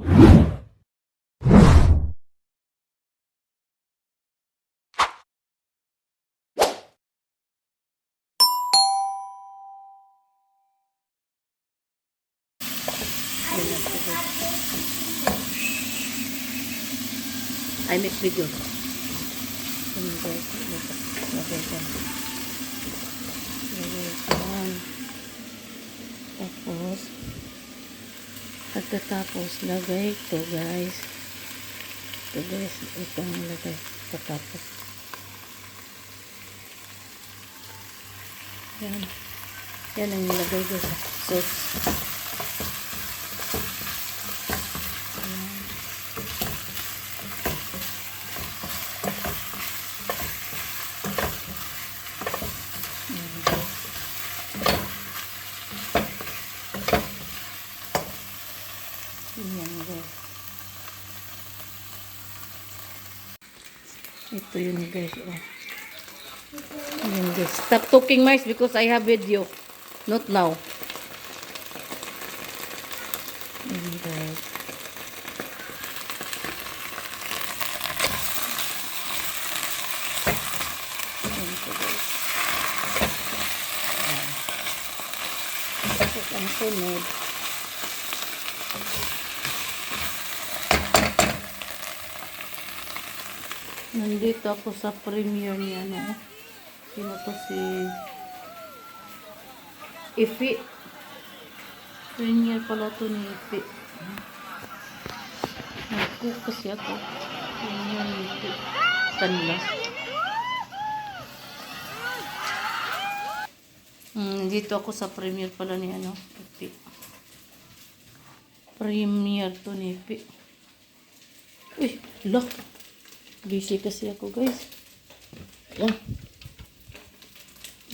I make video. Tapos, pagkatapos, lagay ito guys. Ito guys, itong lagay. Pagkatapos. Yan. Yan ang nilagay ko sa sauce. Yan guys. Ito yun guys. Oh. Yan guys. Stop talking mice because I have video. Not now. Yan guys. Yan po guys. Yan. Tapos ang sunod. Nandito ako sa premiere ni ano. Sino to si Ifi. Premiere pala to ni Ifi. Nagcook kasi ako. Premiere ni Ifi. Kanlas. Hmm, dito ako sa premiere pala ni ano, Ifi. Premiere to ni Ifi. Uy, look. Busy kasi ako guys. Yan.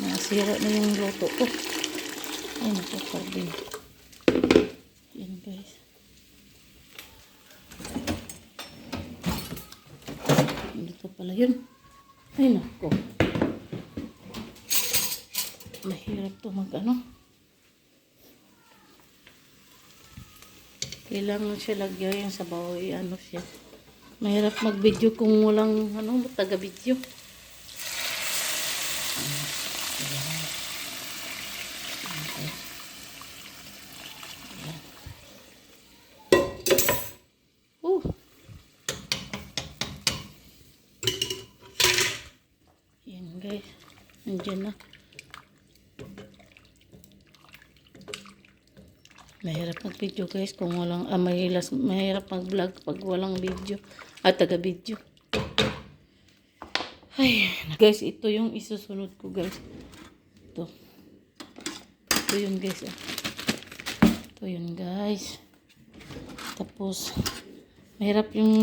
Nasira na yung luto ko. Ay, naku, carbon. Yan guys. Dito pala yun. Ay, naku. Mahirap to mag ano. Kailangan siya lagyan yung sabaw. Ano siya. Mahirap mag-video kung walang ano, taga-video. Uh. Yan guys. Nandiyan na. Mahirap mag-video guys kung walang, ah, mahirap mag-vlog pag walang video, at taga-video. Ay, guys, ito yung isusunod ko guys. Ito. Ito yun guys. ah. Ito yun guys. Tapos, mahirap yung,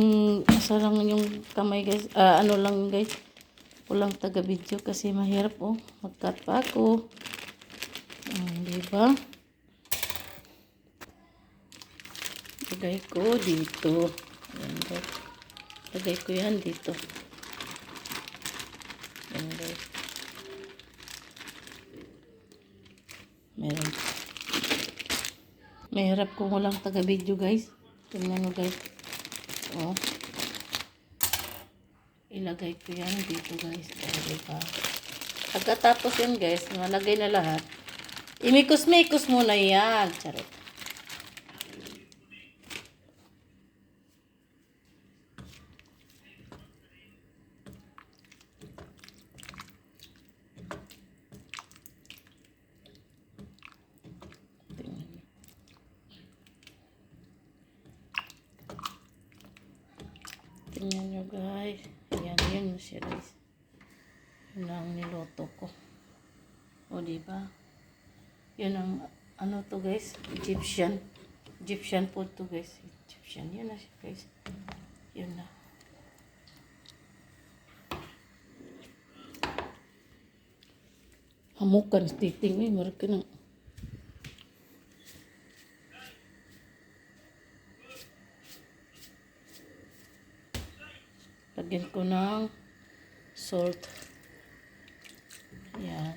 asa lang yung kamay guys, ah, ano lang guys. Walang taga-video kasi mahirap oh. Mag-cut pa ako. Ah, di ba? Lagay ko dito. Ayan guys. Lagay ko yan dito. Ayan guys. Meron. Mahirap kung walang taga-video guys. Tingnan mo guys. Oh. Ilagay ko yan dito guys. O, diba? Pagkatapos yun guys, malagay na lahat. Imikos-mikos muna yan. Charot. Tingnan niyo. Tingnan nyo guys. Ayan, yan na siya guys. Yun ang niloto ko. O diba? Yun ang ano to guys? Egyptian. Egyptian food to guys. Egyptian. Yan na siya guys. Yun na. Hamukan, titing. Ay, marag ka ng Lagyan ko ng salt. Ayan.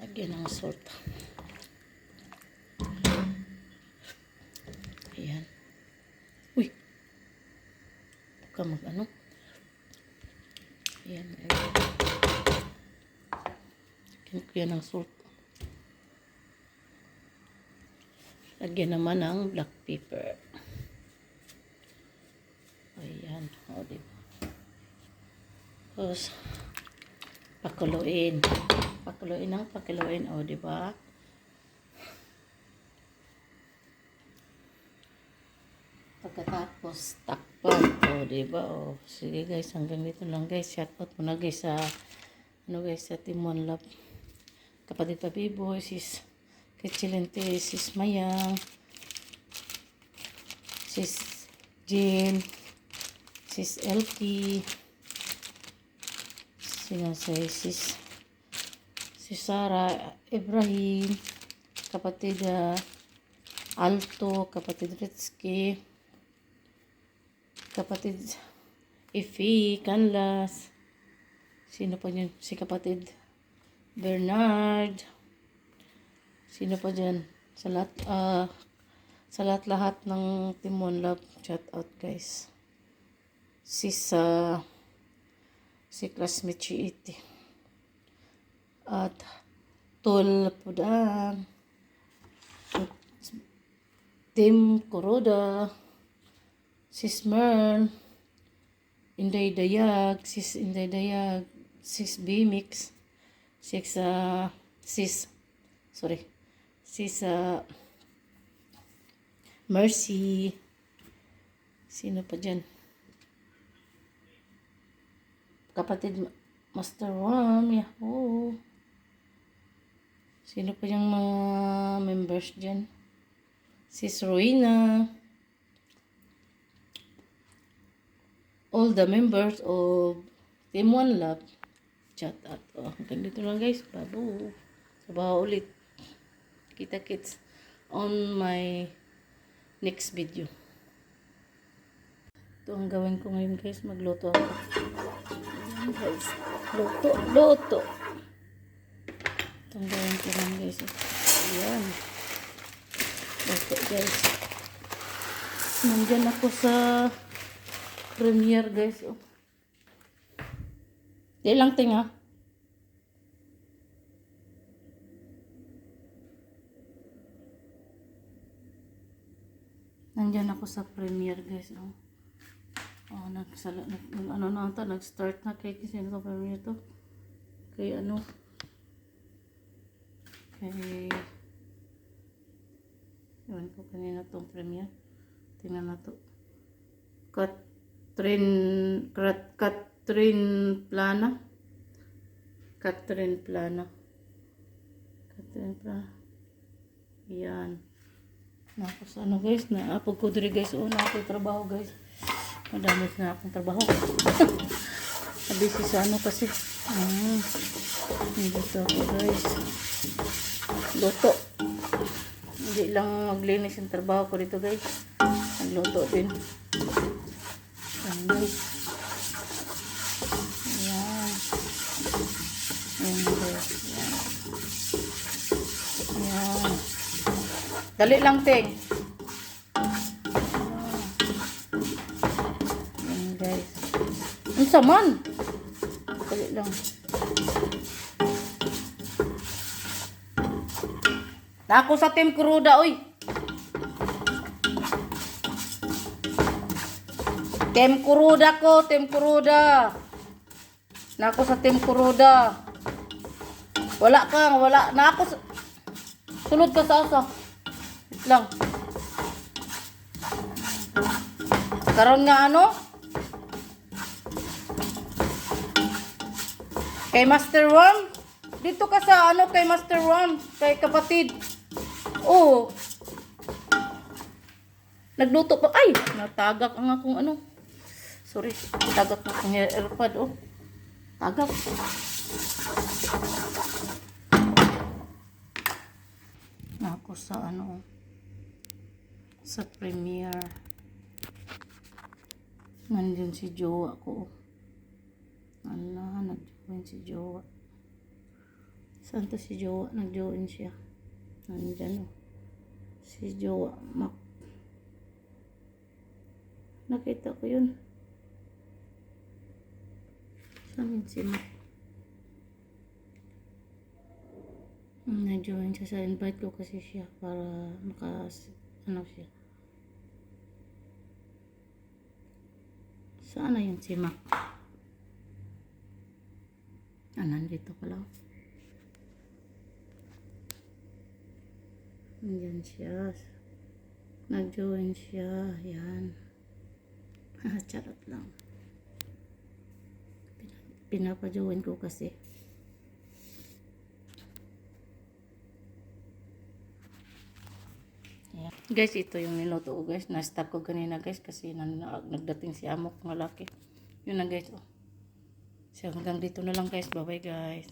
Lagyan ng salt. Ayan. Uy! Huwag ka mag ano. Ayan. Lagyan ko yan ng salt. Lagyan naman ng black pepper. Tapos, pakuluin. Pakuluin ng pakuluin. O, diba? Pagkatapos, takpan. O, diba? O, sige guys, hanggang dito lang guys. Shoutout muna guys sa, ano guys, sa Timon Love. Kapatid pa Biboy, sis Kitchilente, sis Mayang, sis Jill, sis LP, sinasay sis si Sara Ibrahim, kapatid ah, Alto, kapatid Ritski, kapatid Ifi, Canlas, sino pa yun? Si kapatid Bernard, sino pa dyan? Sa lahat, ah, sa lahat-lahat ng Timon Love, shout out guys. Si sa si classmate si Iti. At Tol Pudang. Tim Kuroda. Sis Mern. Inday Dayag. Sis Inday Dayag. Sis B-Mix. Sis, uh, sis, sorry. Sis, uh, Mercy. Sino pa dyan? Kapatid Ma- Master Worm. Yahoo. Sino pa yung mga members dyan? Sis Rowena. All the members of Team One Love. Chat out. Oh, hanggang dito lang guys. Babo. Sabaw ulit. Kita kits on my next video. Ito ang gawin ko ngayon guys. Magluto ako. Guys. Luto. Luto. Ito ang gawin ko ngayon guys. Ayan. Luto guys. Nandyan ako sa premiere guys. Oh. Lang tinga. Nandyan ako sa premiere guys. Oh. Oh, nagsala, nag, ano na ata, nag-start na kay kasi ito premiere to. Kay ano, kay, ewan ko kanina tong premiere. Tingnan na to. Catherine, Kat, Catherine Plana. Catherine Plana. Catherine Plana. Yan. Tapos ano guys, naapog ko diri guys. Oo, naapog trabaho guys. Madami na akong trabaho. Nabisi sa ano kasi. Ah, dito ako guys. Luto. Hindi lang maglinis yung trabaho ko dito guys. Nagluto din. Ayan guys. Ayan. Ayan guys. Ayan. Ayan. Dali lang, Ting. Ayan, guys. Saman. Dali lang. Nako sa Team Kuruda, oy. Team Kuruda ko, Team Kuruda. Nako sa Team Kuruda. Wala kang, wala. Nako sa... Sulod ka sa asa. Lang. Karon nga ano? Kay Master Worm? Dito ka sa ano kay Master Worm? Kay kapatid. Oh. Nagluto pa. Ay! Natagak ang akong ano. Sorry. Tagak na akong airpod. Oh. Tagak. Ako sa ano. Sa premiere. Nandun si Jowa ko. Nag-join si Jowa. Saan to si Jowa? Nag-join siya. Nandyan oh. Si Jowa. Mak. Nakita ko yun. Saan yun si Mac? Na-join siya sa invite ko kasi siya para maka ano siya. Saan na yun si Mac? Ah, nandito pala. Yan siya. Nag-join siya. Yan. Charot lang. Pina- Pinapa-join ko kasi. Ayan. Guys, ito yung niluto ko guys. Na-stop ko kanina guys kasi nagdating si Amok ng lalaki. Yun na guys. Oh. So hanggang dito na lang guys. Bye bye guys.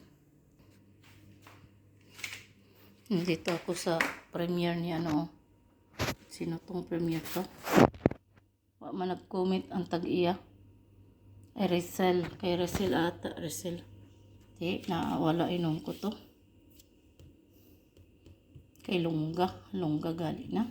Dito ako sa premiere ni ano. oh. Sino tong premiere to? Wa man nag-comment ang tag-iya. Ay Rizal. Kay Rizal ata. Rizal. Di, nawala inom ko to. Kay Lungga. Lungga gali na.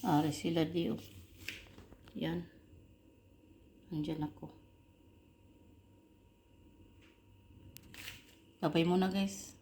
Ari sila di. Yan. Andyan ako. Babay muna guys.